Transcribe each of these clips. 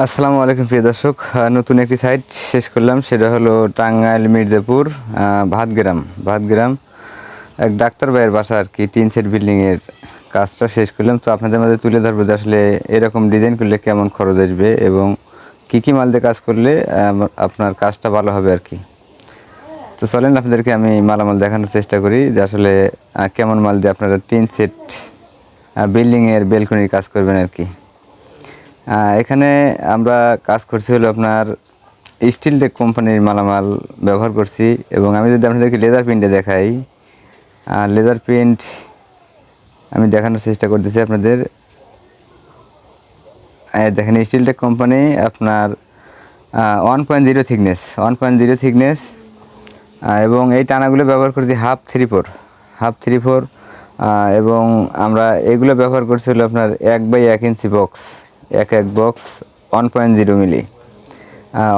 আসসালামু আলাইকুম প্রিয় দর্শক নতুন একটি সাইট শেষ করলাম, সেটা হলো টাঙ্গাইল মির্জাপুর ভাতগ্রাম। ভাতগ্রাম, এক ডাক্তার ভাইয়ের বাসা আর কি, টিন সেট বিল্ডিংয়ের কাজটা শেষ করলাম। তো আপনাদের মধ্যে তুলে ধরবো যে আসলে এরকম ডিজাইন করলে কেমন খরচ আসবে এবং কী কী মাল দিয়ে কাজ করলে আপনার কাজটা ভালো হবে আর কি। তো চলেন, আপনাদেরকে আমি মালামাল দেখানোর চেষ্টা করি যে আসলে কেমন মাল দিয়ে আপনারা টিন সেট বিল্ডিংয়ের বেলকনির কাজ করবেন আর কি। এখানে আমরা কাজ করছি হলো আপনার স্টিল টেক কোম্পানির মালামাল ব্যবহার করছি এবং আমি যদি আপনাদেরকে লেজার প্রিন্টে দেখাই লেজার প্রিন্ট আমি দেখানোর চেষ্টা করতেছি আপনাদের। দেখেন স্টিল টেক কোম্পানি আপনার one point zero thickness one point zero thickness এবং এই টানাগুলো ব্যবহার করছি half three four half three four এবং আমরা এগুলো ব্যবহার করছি হলো আপনার এক বাই এক ইঞ্চি বক্স এক এক box one point zero milli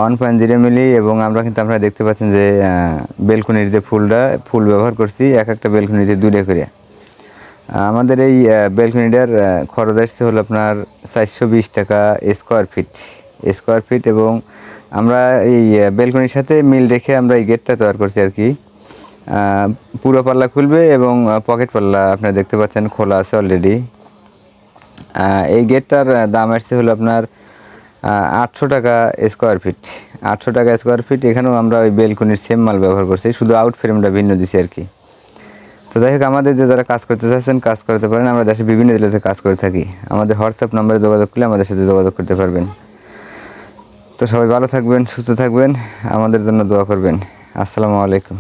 one point zero milli এবং আমরা কিন্তু আপনারা দেখতে পাচ্ছেন যে বেলকুনির যে ফুলটা, ফুল ব্যবহার করছি, এক একটা বেলকুনিতে দুইটা করে। আমাদের এই বেলকনিটার খরচ আসছে হলো আপনার চারশো বিশ টাকা স্কোয়ার ফিট স্কোয়ার ফিট এবং আমরা এই বেলকনির সাথে মিল রেখে আমরা এই গেটটা তৈরি করছি আর কি। পুরো পাল্লা খুলবে এবং পকেট পাল্লা আপনারা দেখতে পাচ্ছেন খোলা আছে অলরেডি এই গেটটার দাম আসছে হলো আপনার আটশো টাকা স্কোয়ার ফিট আটশো টাকা স্কোয়ার ফিট এখানেও আমরা ওই বেলকনির সেম মাল ব্যবহার করছি, শুধু আউট ফ্রেমটা ভিন্ন দিছি আর কি। তো যাই হোক, আমাদের যে যারা কাজ করতে চাচ্ছেন, কাজ করতে পারেন, আমরা দেশে বিভিন্ন জেলাতে কাজ করে থাকি। আমাদের হোয়াটসঅ্যাপ নম্বরে যোগাযোগ করলে আমাদের সাথে যোগাযোগ করতে পারবেন। তো সবাই ভালো থাকবেন, সুস্থ থাকবেন, আমাদের জন্য দোয়া করবেন। আসসালামু আলাইকুম।